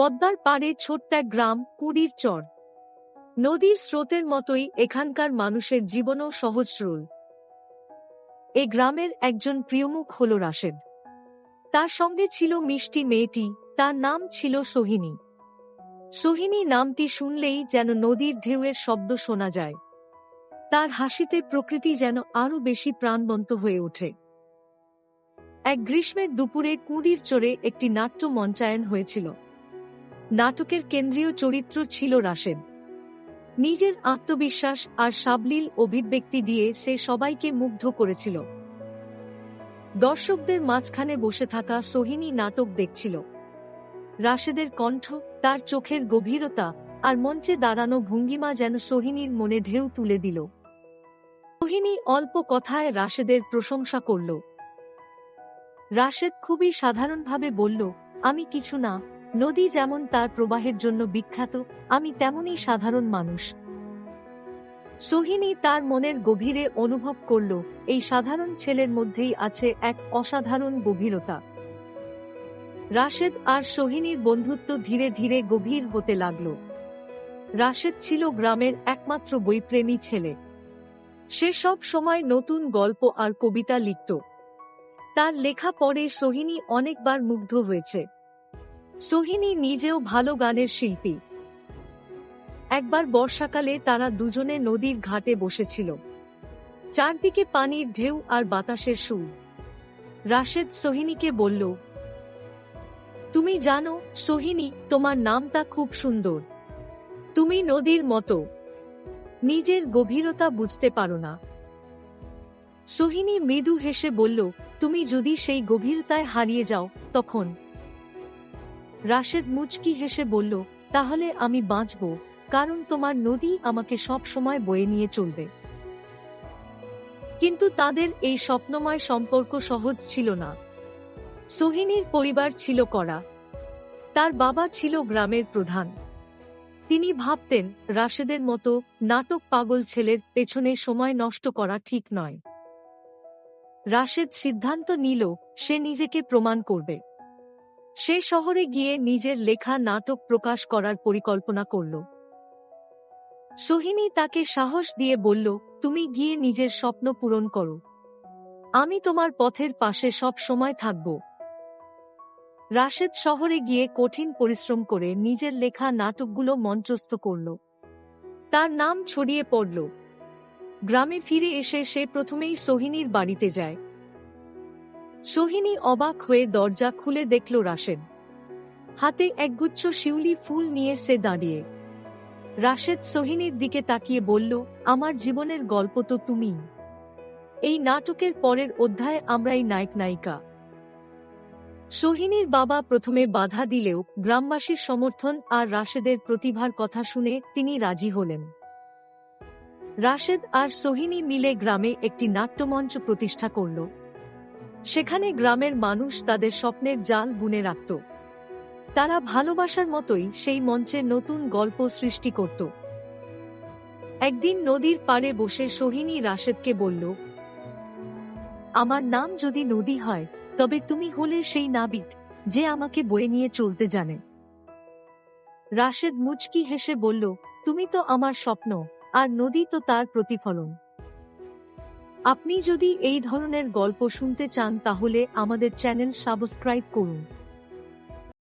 পদ্মার পাড়ে ছোট্ট এক গ্রাম, কুড়ির চর। নদীর স্রোতের মতোই এখানকার মানুষের জীবনও সহজ সরল এ গ্রামের একজন প্রিয়মুখ হল রাশেদ। তার সঙ্গে ছিল মিষ্টি মেয়েটি, তার নাম ছিল সোহিনী। সোহিনী নামটি শুনলেই যেন নদীর ঢেউয়ের শব্দ শোনা যায়। তার হাসিতে প্রকৃতি যেন আরও বেশি প্রাণবন্ত হয়ে ওঠে। এক গ্রীষ্মের দুপুরে কুঁড়ির চড়ে একটি নাট্য মঞ্চায়ন হয়েছিল। নাটকের কেন্দ্রীয় চরিত্র ছিল রাশেদ। নিজের আত্মবিশ্বাস আর সাবলীল অভিব্যক্তি দিয়ে সে সবাইকে মুগ্ধ করেছিল। দর্শকদের মাঝখানে বসে থাকা সোহিনী নাটক দেখছিল। রাশেদের কণ্ঠ, তার চোখের গভীরতা আর মঞ্চে দাঁড়ানো ভঙ্গিমা যেন সোহিনীর মনে ঢেউ তুলে দিল। সোহিনী অল্প কথায় রাশেদের প্রশংসা করল। রাশেদ খুবই সাধারণভাবে বলল, আমি কিছু না নদী যেমন তার প্রবাহের জন্য বিখ্যাত, আমি তেমনই সাধারণ মানুষ। সোহিনী তার মনের গভীরে অনুভব করল, এই সাধারণ ছেলের মধ্যেই আছে এক অসাধারণ গভীরতা। রাশেদ আর সোহিনীর বন্ধুত্ব ধীরে ধীরে গভীর হতে লাগল। রাশেদ ছিল গ্রামের একমাত্র বইপ্রেমী ছেলে। সে সব সময় নতুন গল্প আর কবিতা লিখত। তার লেখা পড়ে সোহিনী অনেকবার মুগ্ধ হয়েছে। সোহিনী নিজেও ভালো গানের শিল্পী। একবার বর্ষাকালে তারা দুজনে নদীর ঘাটে বসেছিল। চারদিকে পানির ঢেউ আর বাতাসের সুর। রাশেদ সোহিনীকে বলল, তুমি জানো, সোহিনী, তোমার নামটা খুব সুন্দর। তুমি নদীর মতো। নিজের গভীরতা বুঝতে পারো না। সোহিনী মৃদু হেসে বলল, তুমি যদি সেই গভীরতায় হারিয়ে যাও, তখন রাশেদ মুচকি হেসে বলল, তাহলে আমি বাঁচব, কারণ তোমার নদী আমাকে সব সময় বয়ে নিয়ে চলবে। কিন্তু তাদের এই স্বপ্নময় সম্পর্ক সহজ ছিল না। সোহিনীর পরিবার ছিল করা তার বাবা ছিল গ্রামের প্রধান। তিনি ভাবতেন, রাশেদের মতো নাটক পাগল ছেলের পেছনে সময় নষ্ট করা ঠিক নয়। রাশেদ সিদ্ধান্ত নিল, সে নিজেকে প্রমাণ করবে। সে শহরে গিয়ে নিজের লেখা নাটক প্রকাশ করার পরিকল্পনা করল। সোহিনী তাকে সাহস দিয়ে বলল, তুমি গিয়ে নিজের স্বপ্ন পূরণ করো। আমি তোমার পথের পাশে সব সময় থাকব। রাশেদ শহরে গিয়ে কঠিন পরিশ্রম করে নিজের লেখা নাটকগুলো মঞ্চস্থ করল। তার নাম ছড়িয়ে পড়ল। গ্রামে ফিরে এসে সে প্রথমেই সোহিনীর বাড়িতে যায়। সোহিনী অবাক হয়ে দরজা খুলে দেখল রাশেদ। হাতে একগুচ্ছ শিউলি ফুল নিয়ে সে দাঁড়িয়ে। রাশেদ সোহিনীর দিকে তাকিয়ে বলল, আমার জীবনের গল্প তো তুমি এই নাটকের পরের অধ্যায়ে আমরাই নায়ক নায়িকা। সোহিনীর বাবা প্রথমে বাধা দিলেও গ্রামবাসীর সমর্থন আর রাশেদের প্রতিভার কথা শুনে তিনি রাজি হলেন। রাশেদ আর সোহিনী মিলে গ্রামে একটি নাট্যমঞ্চ প্রতিষ্ঠা করল। সেখানে গ্রামের মানুষ তাদের স্বপ্নের জাল বুনে রাখত। তারা ভালোবাসার মতোই সেই মঞ্চে নতুন গল্প সৃষ্টি করত। একদিন নদীর পাড়ে বসে সোহিনী রাশেদকে বলল, আমার নাম যদি নদী হয়, তবে তুমি হলে সেই নাবিক যে আমাকে বয়ে নিয়ে চলতে জানে। রাশেদ মুচকি হেসে বলল, তুমি তো আমার স্বপ্ন, আর নদী তো তার প্রতিফলন। আপনি যদি এই ধরনের গল্প শুনতে চান তাহলে আমাদের চ্যানেল সাবস্ক্রাইব করুন।